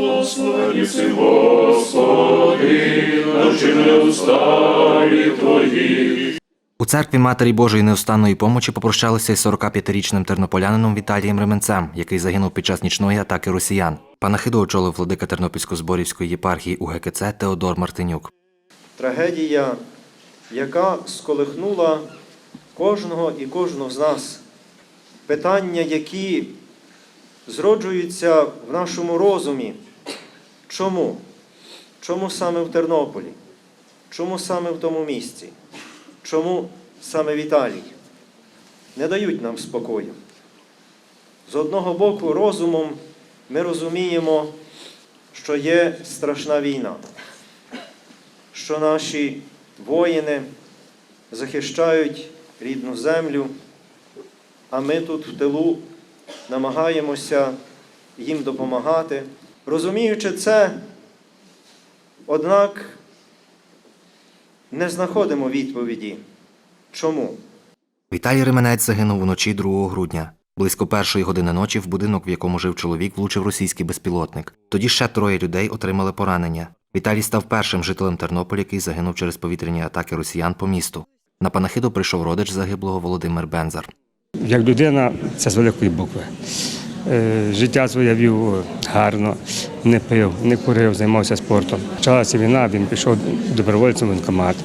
Благословені си, Господи, навчи мене усталі Твої. У церкві Матері Божої неустанної помочі попрощалися із 45-річним тернополянином Віталієм Ременцем, який загинув під час нічної атаки росіян. Панахиду очолив владика Тернопільсько-Зборівської єпархії УГКЦ Теодор Мартинюк. трагедія, яка сколихнула кожного і кожну з нас. Питання, які зроджуються в нашому розумі. Чому? Чому саме в Тернополі? Чому саме в тому місці? Чому саме Віталій? Не дають нам спокою. З одного боку, розумом ми розуміємо, що є страшна війна що наші воїни захищають рідну землю, а ми тут в тилу намагаємося їм допомагати. Розуміючи це, однак не знаходимо відповіді. Чому? Віталій Ременець загинув уночі 2 грудня. Близько першої години ночі в будинок, в якому жив чоловік, влучив російський безпілотник. Тоді ще троє людей отримали поранення. Віталій став першим жителем Тернополя, який загинув через повітряні атаки росіян по місту. На панахиду прийшов родич загиблого Володимир Бензар. Як людина, це з великої букви. Е, Життя своє вів гарно, не пив, не курив, займався спортом. Почалася війна, він пішов добровольцем в воєнкомат.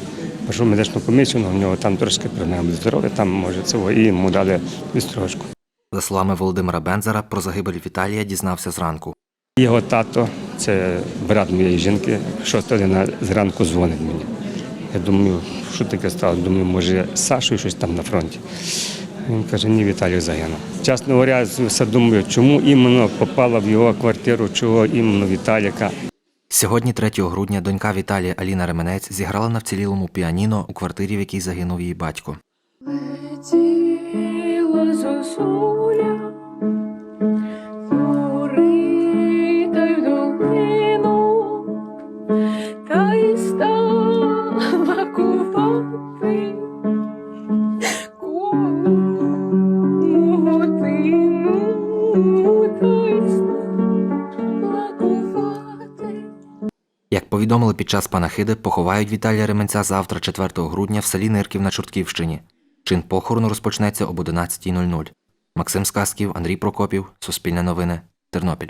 Пішов медичну комісію, але в нього там трошки проблеми здоров'я, там може цього, і йому дали відстрочку. За словами Володимира Бензара, про загибель Віталія дізнався зранку. Його тато, це брат моєї жінки, шоста година зранку дзвонить мені. Я думаю, що таке сталося? Думаю, може, з Сашою щось там на фронті. Він каже, ні, Віталій загинув. Чесно говоря, все думаю, чому іменно попала в його квартиру, чого іменно Віталіка. Сьогодні, 3 грудня, донька Віталія Аліна Ременець зіграла на вцілілому піаніно у квартирі, в якій загинув її батько. Летіла повідомили під час панахиди, поховають Віталія Ременця завтра, 4 грудня, в селі Нирків на Чортківщині. Чин похорону розпочнеться об 11.00. Максим Сказків, Андрій Прокопів, Суспільне новини, Тернопіль.